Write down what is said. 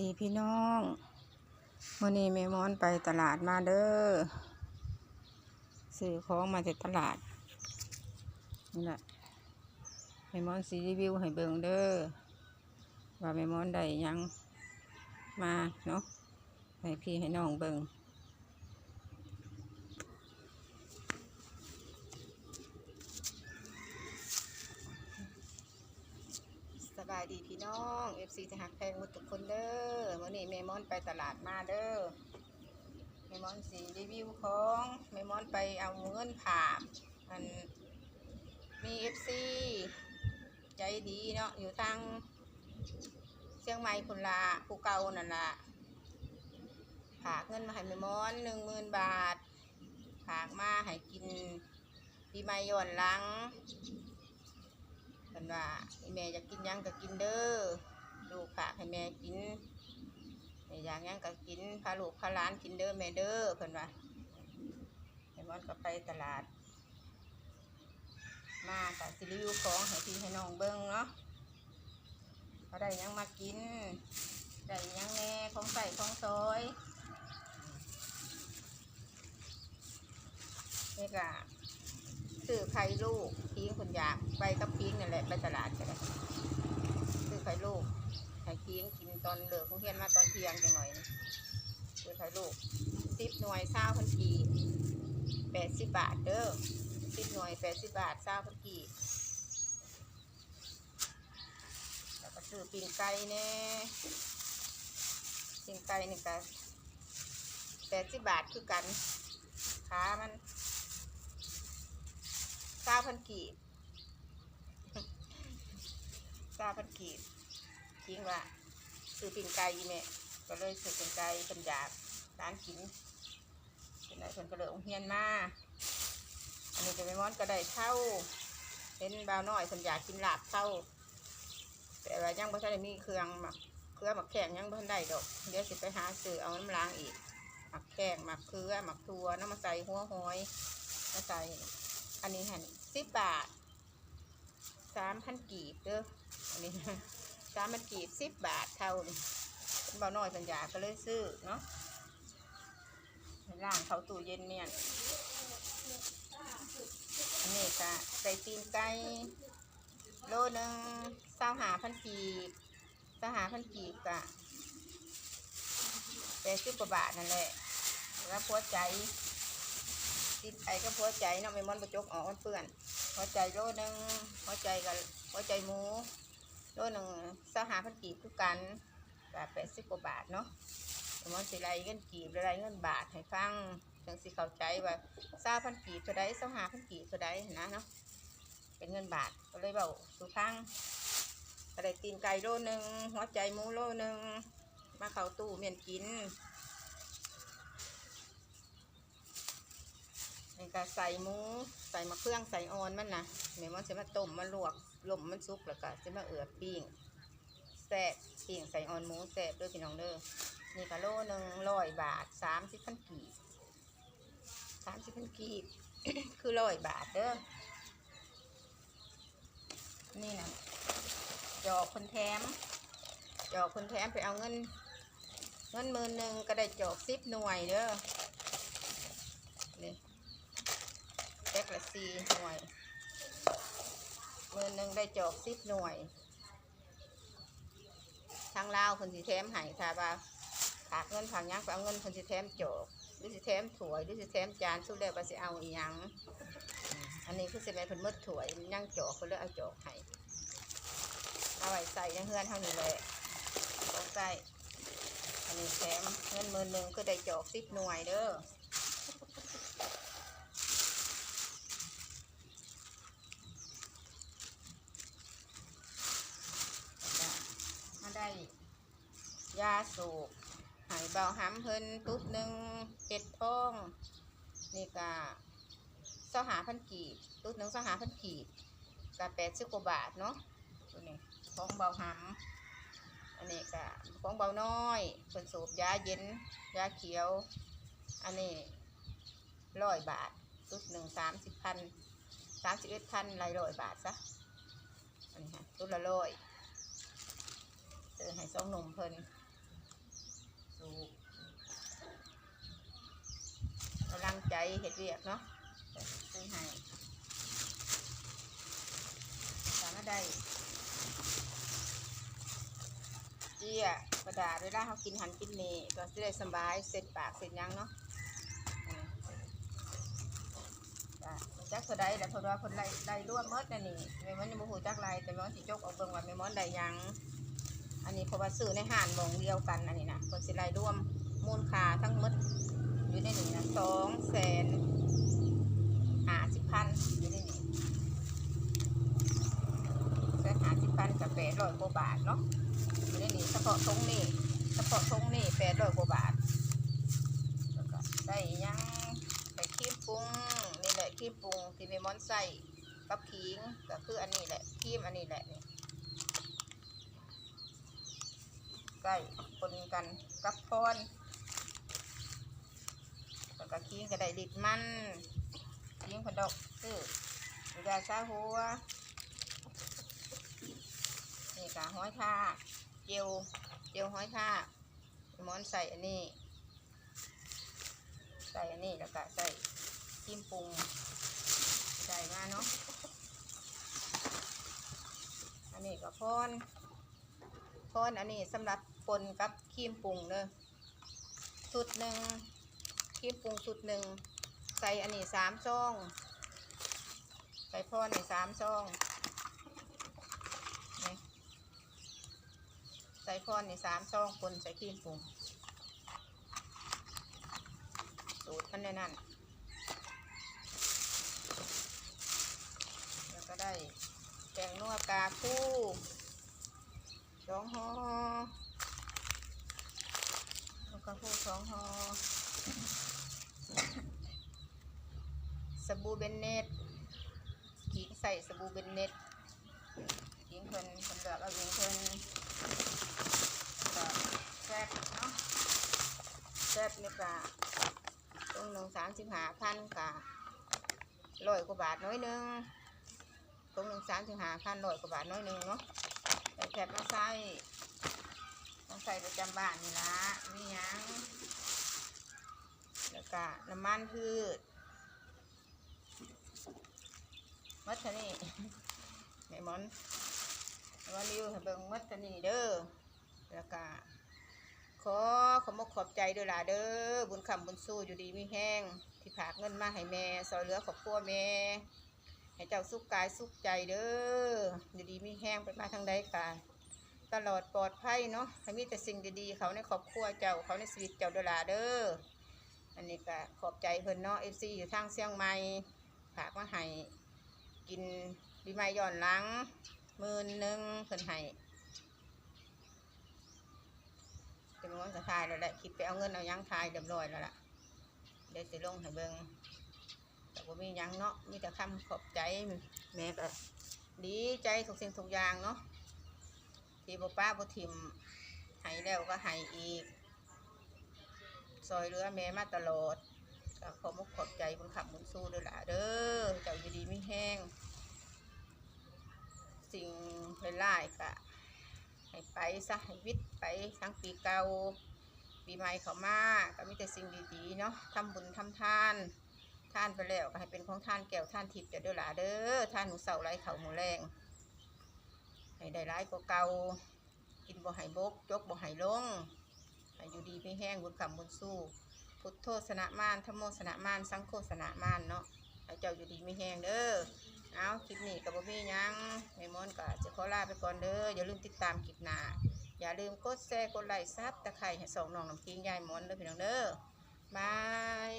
ดีพี่น้องวันนี้แม่มอนไปตลาดมาเด้อซื้อของมาจากตลาดนี่แหละแม่มอนสีรีวิวให้เบิ่งเด้อว่าแม่มอนได้ยังมาเนาะให้พี่ให้น้องเบิ่งายดีพี่น้องเอฟซีจะหักแพงหมดทุกคนเด้อวันนี้แม่มอนไปตลาดมาเด้อแม่มอนสีรีวิวของแม่มอนไปเอาเงินผ่ามันมีเอฟซีใจดีเนาะอยู่ทางเชียงใหม่พุ่นละภูเก่านั่นละฝากเงินมาให้แม่มอนหนึ่งหมื่นบาทฝากมาให้กินปีใหม่ย้อนหลัง เพิ่นว่าให้แม่อยากกินยังก็กินเด้อลูกฝากให้แม่กินแม่อยากยังก็กินพาลูกพาหลานกินเด้อแม่เด้อเพิ่นว่าแม่มอนก็ไปตลาด มากับสิรีวิวของให้พี่ให้น้องเบิ่งเนาะเขาได้ยังมากินได้ยังแน่ของใส่ของซอยนี่ก็ ซื้อไข่ลูกพิ้งคนอยากไปกับพิ้งนั่แหละไปตลาดก็ได้ซื้อไข่ลูกไข่พิ้งกินตอนเลิกของเฮียนมาตอนเที่ยงจังหน่อยนะซื้อไข่ลูกสิบหน่วยเศร้าพันกีแปดสิบบาทเด้อสิบหน่วยแปดสิบบาทเศร้าพันกีแล้วก็ซื้อปิ้งไก่แน่ปิ้งไก่นี่ก็แปดสิบบาทคือกันขามัน เก้าพันกีบเก้าพันกีบทิ้งว่าซื้อปิ่งไก่อีแม่ก็เลยซื้อปิ่งไก่เป็นยาร้านกินเป็นไรเพิ่นก็เลยองเฮียนมาอันนี้จะไปม้อนก็ได้เท่าเห็นบาวน้อยเพิ่นอยากินลาบเท่าแต่ว่ายังบ่ทันได้มีเครื่องหมักเครื่อหมักแข็งยังบ่ทันได้ดอกเดี๋ยวสิไปหาซื้อเอาน้ำล้างอีกหมักแข็งหมักเครือหมักทัวน้ำมาใส่หัวหอยมาใส่ อันนี้หันสิบบาทสามพันกีบเด้ออันนี้สามพันกีบสิบบาทเท่านี่เป็นเบาน้อยสัญญาก็เลยซื้อเนาะล่างเขาตู้เย็นเนี่ยอันนี้ก็ใส่ตีนไก่โลหนึ่งเศร้าหาพันกีบเศร้าหาพันกีบกะแปดสิบกว่าบาทนั่นแหละแล้วพอใจ ติดไอ้ก็หัวใจเนาะไม่มันประจกออกมันเปื้อนหัวใจโลหนึ่งหัวใจกับหัวใจหมูโลหนึ่งสหาพันกีบคือกันแบบแปดสิบกว่าบาทเนาะไม่มันสิไรเงินกีบไรเงินบาทให้ฟังจังสิเข้าใจว่าสาพันกีบเท่าใดสหาพันกีบเท่าใดนะเนาะเป็นเงินบาทก็เลยเบาสุฟังกระไดตีนไก่โลหนึ่งหัวใจหมูโลหนึ่งมาเข้าตู้เมียนกิน นี่ก็ใส่หมูใส่มะเขืองใส่ออนมันนะเดี๋ยวมันจะมาต้มมาลวกลมมันสุกแล้วก็จะมาเอือบปิ้งแซ่บปิ้งใส่ออนหมูแซ่บด้วยพี่น้องเด้อนี่ก็โลหนึ่งร้อยบาทสามสิบพันกีบสามสิบพันกีบคือร้อยบาทเด้อนี่นะจอกคนแถมจอกคนแถมไปเอาเงิน เงินหมื่นหนึ่งก็ได้จอกสิบหน่วยเด้อนี่ แพ็คละ สี่หน่วยเงินหนึ่งได้จอกสิบหน่วย ทางลาวคนสิแถมให้ค่ะว่าฝากเงินฝากยังไปเอาเงินคนสิแถมจอกหรือสิแถมถ้วยหรือสิแถมจานสุดแล้วว่าสิเอาอีหยังอันนี้คือสิแม่นเพิ่นมดถ้วยยังจอกเพิ่นเลยเอาจอกให้เอาไว้ใส่ในเฮือนเท่านี้เลยต้องใส่อันนี้แถมเงินมื่นหนึ่งคือได้จอกสิบหน่วยเด้อ จ้ะมาได้ ยาสูบหายเบาห้ำเพิ่นตุ๊บหนึ่งเห็ดทองนี่ก็เสาหาพันกีบตุ๊บหนึ่งเสาหาพันกีบก็แปดสิบกว่าบาทเนาะตัวนี้ของเบาห้ำอันนี้ก็ของเบาน้อยเพิ่นสูบยาเย็นยาเขียว อันนี้ร้อยบาทตุ๊บหนึ่งสามสิบพันสามสิบเอ็ดพันไรร้อยบาทซะอันนี้ค่ะตุละร้อยซื้อให้สองหนุ่มเพิ่นูกำลังใจเห็ดเวียกเนาะซื้อให้สามารถได้เจี๊ยกระดาษเวลาเขากินหันกินนี่ก็จะได้สบายเสร็จปากเสร็จยังเนาะจักสดได้แต่พอดว่าคนไล่ไล่ร่วมเมื่อนี่เมื่อวันยังโมโหจักไล่แต่เมมอนสิจกออกเบิ่งว่าเมื่อวันได้ยัง อันนี้เพราะว่าซื้อในห้านมองเดียวกันอันนี้นะคนสิไลร่วมมูลค่าทั้งหมดอยู่ในนี้นะสองแสนห้าสิบพันอยู่ในนี้แสนห้าสิบพันกับแปดร้อยกว่าบาทเนาะอยู่ในนี้เฉพาะทงนี่เฉพาะทงนี่แปดร้อยกว่าบาทแล้วก็ได้หยังได้ครีมปรุงนี่แหละครีมปรุงที่เมมอนใส่กับขิงก็คืออันนี้แหละครีมอันนี้แหละนี่ ใกล้คนกันกับพรแล้วก็คิงก็ได้ดิดมันคิงผดอกซื้อยาซาหัวนี่กะห้อยทาเจียวเจียวห้อยทาหมอนใส่อันนี้ ใส่อันนี้แล้วก็ใส่จิ้มปรุงใส่มาเนาะอันนี้ก็พรพอนอันนี้สำหรับ ปนกับครีมปรุงเด้อสุดหนึ่งครีมปรุงสุดหนึ่งใส่อันนี้สามซองใส่พอนี่สามซองใส่พอนนี่สามซองปนใส่ครีมปรุงสูตรมันในนั้นแล้วก็ได้แกงนัวกาคู่สองห่อ แล้วก็พูดสองห่อสบู่เบนเนตขิงใส่สบู่เบนเนตขิงเพิ่นเพิ่นเลือกเอาเองเพิ่นก็แซ่บเนาะแซ่บนี่กะตรงหนึ่งสามสิบห้าพันกะร้อยกว่าบาทน้อยนึงตรงหนึ่งสามสิบห้าพันร้อยกว่าบาทน้อยนึงเนาะใส่แคบมาใส่ ใส่ประจำบ้านนี่ละมีหยังแล้วก็น้ำมันพืชมัดทนี่แม่มอนว่าริวให้เบิ่งมัดทนี่เด้อแล้วก็ขอขอมกขอบใจด้วยล่ะเด้อบุญคำบุญสู้อยู่ดีมีแห้งที่ผากเงินมาให้แม่ซอยเหลือครอบครัวแม่ให้เจ้าสุขกายสุขใจเด้ออยู่ดีมีแห้งไปมาทางใดกา ตลอดปลอดภัยเนาะให้มีแต่สิ่งดีๆ เขาในครอบครัวเจ้าเขาในชีวิตเจ้าเดอลาเด้อ อันนี้ก็ขอบใจเพิ่นเนาะเอฟซีอยู่ทางเชียงใหม่ฝากมาให้กินปีใหม่ย้อนหลังหมื่นหนึ่งเพิ่นให้เป็นวันสุดท้ายแล้วแหละคิดไปเอาเงินเอาหยังทายเรียบร้อยแล้วล่ะเดี๋ยวสิลงให้เบิ่งแต่ว่ามีหยังเนาะมีแต่คำขอบใจแม่ก็ดีใจทุกสิ่งทุกอย่างเนาะ ที่บ่ป้าบ่ทิมให้แล้วก็ให้อีก ซอยเรือแม่มาตลอดก็ขอมุกขอบใจบุญขับบุญสู้ด้วยล่ะเด้อเจ้าอยู่ดีไม่แห้ง สิ่งหลายก็ให้ไปซะให้วิทย์ไปทั้งปีเก่าปีใหม่เขามาก็มีแต่สิ่งดีๆเนาะทำบุญทำทานท่านไปแล้วก็ให้เป็นของท่านแก้วท่านทิพย์จะด้อหลาเด้อท่านหนูเสาไรเขาหมูแรง ให้ได้ร้ายกว่าเก่ากินบ่ให้บกจกบ่ให้ลงให้อยู่ดีไม่แห้งบุญคำบุญสู้ พุทโธสนะมานธรรมโมสนะมาน สังโฆสนะมานเนาะให้เจ้าอยู่ดีไม่แห้งเด้อเอาคลิปนี้กับบ่มียังแม่มอนก็จะขอลาไปก่อนเด้ออย่าลืมติดตามคลิปหน้าอย่าลืมกดแชร์กดไลค์ซับตะไคร้ให้สองน้องน้ำพิงยายมอนเด้อพี่น้องเด้อบาย